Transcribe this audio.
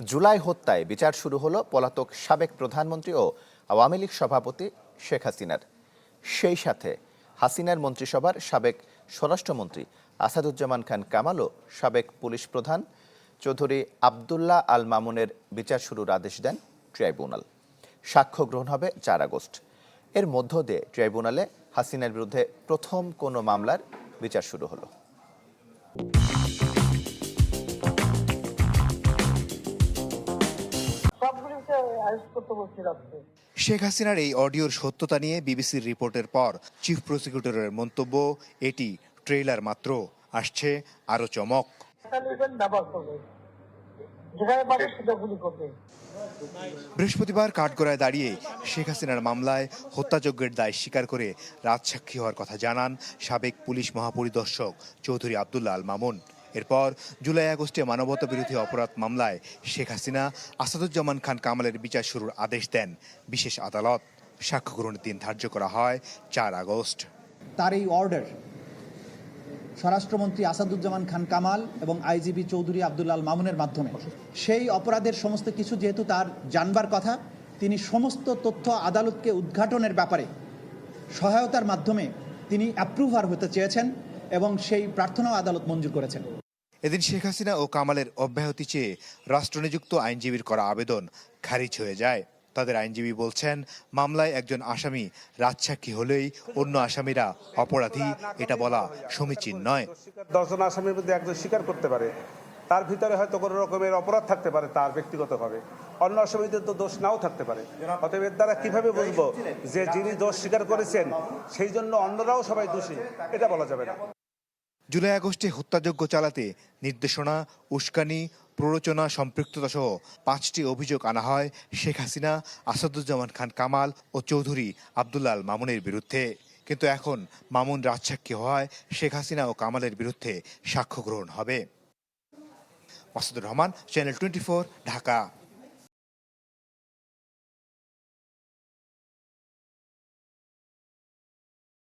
জুলাই হত্যায় বিচার শুরু হলো পলাতক সাবেক প্রধানমন্ত্রী ও আওয়ামী লীগ সভাপতি শেখ হাসিনার। সেই সাথে হাসিনার মন্ত্রিসভার সাবেক স্বরাষ্ট্রমন্ত্রী আসাদুজ্জামান খান কামাল ও সাবেক পুলিশ প্রধান চৌধুরী আবদুল্লাহ আল মামুনের বিচার শুরুর আদেশ দেন ট্রাইব্যুনাল। সাক্ষ্য গ্রহণ হবে চার আগস্ট। এর মধ্য দিয়ে ট্রাইব্যুনালে হাসিনার বিরুদ্ধে প্রথম কোনো মামলার বিচার শুরু হলো। সবগুলিকে অ্যারেস্ট করতে বলছি রাত্রে। শেখ হাসিনার এই অডিওর সত্যতা নিয়ে বিবিসির রিপোর্টের পর চিফ প্রসিকিউটরের মন্তব্য এটি ট্রেইলার মাত্র। আসছে আরও চমক। বৃহস্পতিবার কাঠগড়ায় দাঁড়িয়ে শেখ হাসিনার মামলায় হত্যাযজ্ঞের দায় স্বীকার করে রাজসাক্ষী হওয়ার কথা জানান সাবেক পুলিশ মহাপরিদর্শক চৌধুরী আবদুল্লাহ আল মামুন। এরপর জুলাই আগস্টে মানবতা বিরোধী অপরাধ মামলায় শেখ হাসিনা, আসাদুজ্জামান খান কামালের বিচার শুরুর আদেশ দেন। বিশেষ আদালত সাক্ষ্য গ্রহণের দিন ধার্য করা হয় চার আগস্ট। তার এই অর্ডার স্বরাষ্ট্রমন্ত্রী আসাদুজ্জামান খান কামাল এবং আইজিপি চৌধুরী আবদুল্লাল মামুনের মাধ্যমে। সেই অপরাধের সমস্ত কিছু যেহেতু তার জানবার কথা, তিনি সমস্ত তথ্য আদালতকে উদ্ঘাটনের ব্যাপারে সহায়তার মাধ্যমে তিনি অ্যাপ্রুভার হতে চেয়েছেন এবং সেই প্রার্থনাও আদালত মঞ্জুর করেছেন। এদিন শেখ হাসিনা ও কামালের অব্যাহতি চেয়ে রাষ্ট্রনিযুক্ত আইনজীবীর করা আবেদন খারিজ হয়ে যায়। তাদের আইনজীবী বলছেন, মামলায় একজন আসামি রাজসাক্ষী হলেই অন্য আসামিরা অপরাধী, এটা বলা সমীচীন নয়। দশজন আসামির মধ্যে একজন স্বীকার করতে পারে। তার ভিতরে হয়তো কোনো রকমের অপরাধ থাকতে পারে তার ব্যক্তিগতভাবে। অন্য আসামিদের তো দোষ নাও থাকতে পারে। অতএব এর দ্বারা কীভাবে বুঝব যে যিনি দোষ স্বীকার করেছেন, সেই জন্য অন্যরাও সবাই দোষী? এটা বলা যাবে না। জুলাই আগস্টে হত্যাযজ্ঞ চালাতে নির্দেশনা, উস্কানি, প্ররোচনা, সম্পৃক্ততা সহ পাঁচটি অভিযোগ আনা হয় শেখ হাসিনা, আসাদুজ্জামান খান কামাল ও চৌধুরী আবদুল্লাহ আল মামুনের বিরুদ্ধে। কিন্তু এখন মামুন রাজসাক্ষী হওয়ায় শেখ হাসিনা ও কামালের বিরুদ্ধে সাক্ষ্য গ্রহণ হবে। Masudur Rahman, channel twenty Dhaka.